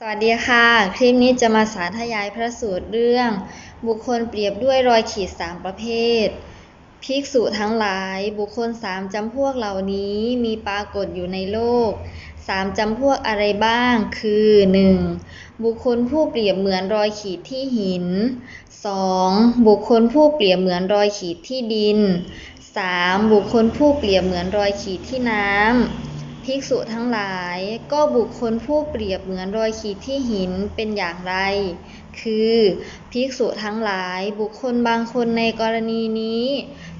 สวัสดีค่ะ คลิปนี้จะมาสาธยายพระสูตรเรื่อง บุคคลเปรียบด้วยรอยขีดสามประเภท ภิกษุทั้งหลายบุคคลสามจำพวกเหล่านี้มีปรากฏอยู่ในโลกสามจำพวกอะไรบ้าง คือ 1. บุคคลผู้เปรียบเหมือนรอยขีดที่หิน 2. บุคคลผู้เปรียบเหมือนรอยขีดที่ดิน 3. บุคคลผู้เปรียบเหมือนรอยขีดที่น้ำ ภิกษุทั้งหลาย ก็บุคคลผู้เปรียบเหมือนรอยขีดที่หินเป็นอย่างไร คือภิกษุทั้งหลายบุคคลบางคนในกรณีนี้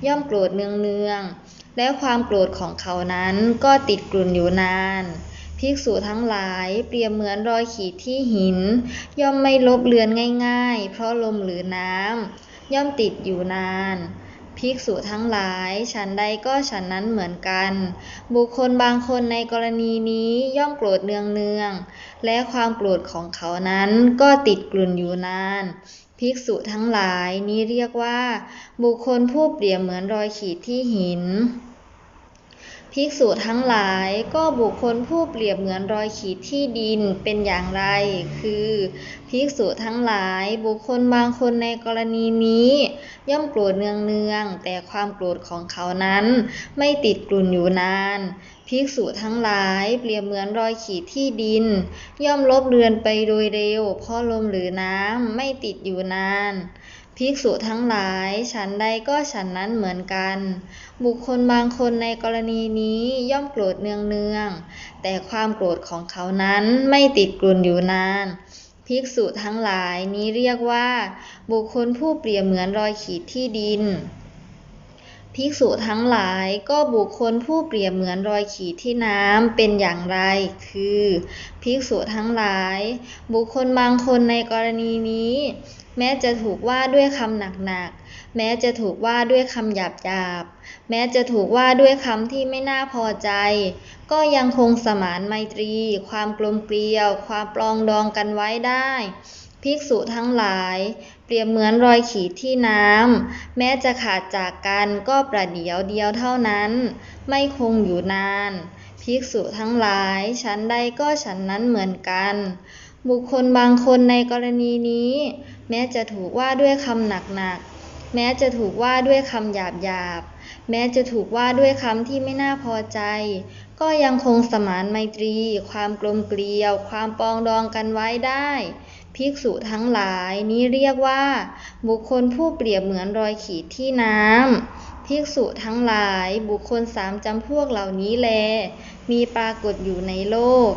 ย่อมโกรธเนืองๆและความโกรธของเขานั้นก็ติดกลุ่นอยู่นาน ภิกษุทั้งหลายเปรียบเหมือนรอยขีดที่หิน ย่อมไม่ลบเลือนง่าย ๆ เพราะลมหรือน้ำย่อมติดอยู่นาน ภิกษุทั้งหลาย ฉันใดก็ฉันนั้นเหมือนกัน บุคคลบางคนในกรณีนี้ย่อมโกรธเนืองๆและความโกรธของเขานั้นก็ติดกลุ่นอยู่นาน ภิกษุทั้งหลายนี้เรียกว่า บุคคลผู้เปรียบเหมือนรอยขีดที่หิน ภิกษุทั้งหลายก็บุคคลผู้เปรียบเหมือนรอยขีดที่ดินเป็นอย่างไร คือภิกษุทั้งหลายบุคคลบางคนในกรณีนี้ ย่อมโกรธเนืองๆแต่ความโกรธของเขานั้น ไม่ติดกลุ่นอยู่นานภิกษุทั้งหลายเปรียบเหมือนรอยขีดที่ดิน ย่อมลบเลือนไปโดยเร็วเพราะลมหรือน้ำไม่ติดอยู่นาน ภิกษุทั้งหลาย ฉันใดก็ฉันนั้นเหมือนกัน บุคคลบางคนในกรณีนี้ย่อมโกรธเนืองๆแต่ความโกรธของเขานั้นไม่ติดกลุ่นอยู่นาน ภิกษุทั้งหลายนี้เรียกว่า บุคคลผู้เปรียบเหมือนรอยขีดที่ดิน ภิกษุทั้งหลายก็บุคคลผู้เปรียบเหมือนรอยขีดที่น้ำเป็นอย่างไร คือ ภิกษุทั้งหลาย บุคคลบางคนในกรณีนี้ แม้จะถูกว่าด้วยคำหนักๆ แม้จะถูกว่าด้วยคำหยาบๆ แม้จะถูกว่าด้วยคำที่ไม่น่าพอใจ ก็ยังคงสมานไมตรี ความกลมเกลียว ความปลองดองกันไว้ได้ ภิกษุทั้งหลาย เปรียบเหมือนรอยขีดที่น้ำแม้จะขาดจากกันก็ประเดียวเดียวเท่านั้น ไม่คงอยู่นาน ภิกษุทั้งหลาย ฉันใดก็ฉันนั้นเหมือนกัน บุคคลบางคนในกรณีนี้ แม้จะถูกว่าด้วยคำหนักๆ แม้จะถูกว่าด้วยคำหยาบๆ แม้จะถูกว่าด้วยคำที่ไม่น่าพอใจ ก็ยังคงสมานไมตรี ความกลมเกลียว ความปองดองกันไว้ได้ ภิกษุทั้งหลายนี้เรียกว่า บุคคลผู้เปรียบเหมือนรอยขีดที่น้ำภิกษุทั้งหลายบุคคลสามจำพวกเหล่านี้แล มีปรากฏอยู่ในโลก